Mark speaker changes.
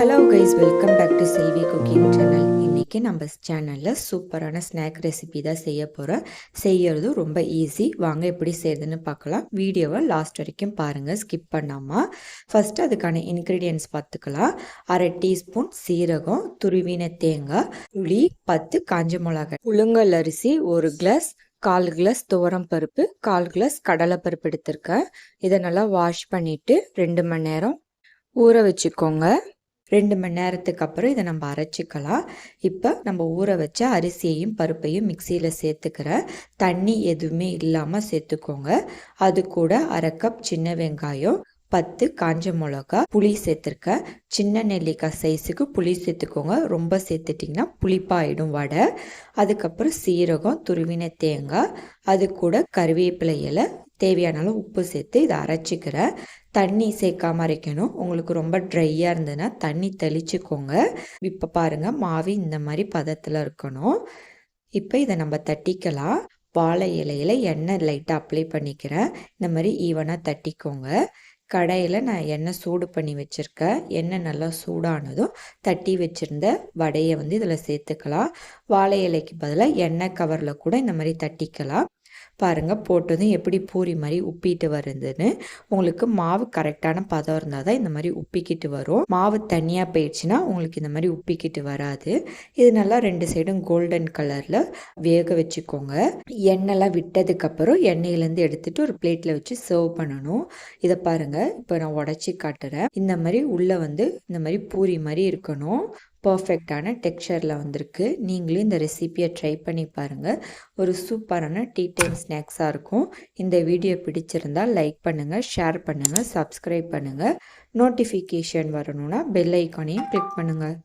Speaker 1: Hello guys welcome back to Selvi cooking channel இன்றைக்கி நம்ம சேனலில் சூப்பரான ஸ்நாக் ரெசிபி தான் செய்ய போகிறோம் செய்யறது ரொம்ப ஈஸி வாங்க எப்படி செய்யறதுன்னு பார்க்கலாம். வீடியோவை லாஸ்ட் வரைக்கும் பாருங்கள் ஸ்கிப் பண்ணாமல் ஃபஸ்ட்டு அதுக்கான இன்க்ரீடியன்ஸ் பார்த்துக்கலாம். அரை டீஸ்பூன் சீரகம் துருவின தேங்காய் புளி பத்து காஞ்ச மிளகாய். புழுங்கல் அரிசி ஒரு கிளாஸ் கால் கிளாஸ் துவரம் பருப்பு கால் கிளாஸ் கடலைப்பருப்பு எடுத்திருக்கேன். இதை நல்லா வாஷ் பண்ணிவிட்டு ரெண்டு மணி நேரம் ஊற வச்சுக்கோங்க. ரெண்டு மணி நேரத்துக்கு அப்புறம் இதை நம்ம அரைச்சிக்கலாம். இப்போ நம்ம ஊற வச்ச அரிசியையும் பருப்பையும் மிக்சியில் சேர்த்துக்கிற தண்ணி எதுவுமே இல்லாமல் சேர்த்துக்கோங்க. அது கூட அரை கப் சின்ன வெங்காயம் பத்து காஞ்ச மிளகா புளி சேர்த்துருக்கேன் சின்ன நெல்லிக்காய் சைஸுக்கு புளி சேர்த்துக்கோங்க. ரொம்ப சேர்த்துட்டிங்கன்னா புளிப்பாயிடும் வடை. அதுக்கப்புறம் சீரகம் துருவின தேங்காய் அது கூட கருவேப்பிலை இலை. தேவையான அளவு உப்பு சேர்த்து இதை அரைச்சிக்கிறேன் தண்ணி சேர்க்காம அரைக்கணும். உங்களுக்கு ரொம்ப ட்ரையாக இருந்ததுன்னா தண்ணி தெளிச்சுக்கோங்க. இப்போ பாருங்கள் மாவு இந்த மாதிரி பதத்தில் இருக்கணும். இப்போ இதை நம்ம தட்டிக்கலாம். வாழை இலையில் எண்ணெய் லைட்டாக அப்ளை பண்ணிக்கிறேன். இந்த மாதிரி ஈவனாக தட்டிக்கோங்க. கடையில் நான் எண்ணெய் சூடு பண்ணி வச்சுருக்கேன் எண்ணெய் நல்லா சூடானதும் தட்டி வச்சுருந்த வடையை வந்து இதில் சேர்த்துக்கலாம். வாழை இலைக்கு பதிலாக எண்ணெய் கவரில் கூட இந்த மாதிரி தட்டிக்கலாம். பாருங்கள் போட்டதும் எப்படி பூரி மாதிரி உப்பிட்டு வருதுன்னு. உங்களுக்கு மாவு கரெக்டான பதம் இருந்தால் தான் இந்த மாதிரி உப்பிக்கிட்டு வரும். மாவு தனியாக போயிடுச்சுன்னா உங்களுக்கு இந்த மாதிரி உப்பிக்கிட்டு வராது. இது நல்லா ரெண்டு சைடும் கோல்டன் கலரில் வேக வச்சுக்கோங்க. எண்ணெய்லாம் விட்டதுக்கப்புறம் எண்ணெயிலேருந்து எடுத்துகிட்டு ஒரு பிளேட்டில் வச்சு சர்வ் பண்ணணும். இதை பாருங்கள் இப்போ நான் உடச்சி காட்டுறேன். இந்த மாதிரி உள்ளே வந்து இந்த மாதிரி பூரி மாதிரி இருக்கணும். பர்ஃபெக்டான டெக்ஸ்சரில் வந்திருக்கு. நீங்களும் இந்த ரெசிப்பியை ட்ரை பண்ணி பாருங்கள் ஒரு சூப்பரான டீ டைம் ஸ்நாக்ஸாக இருக்கும். இந்த வீடியோ பிடிச்சிருந்தால் லைக் பண்ணுங்கள் ஷேர் பண்ணுங்கள் சப்ஸ்கிரைப் பண்ணுங்கள் நோட்டிஃபிகேஷன் வரணும்னா பெல் ஐக்கானையும் கிளிக் பண்ணுங்கள்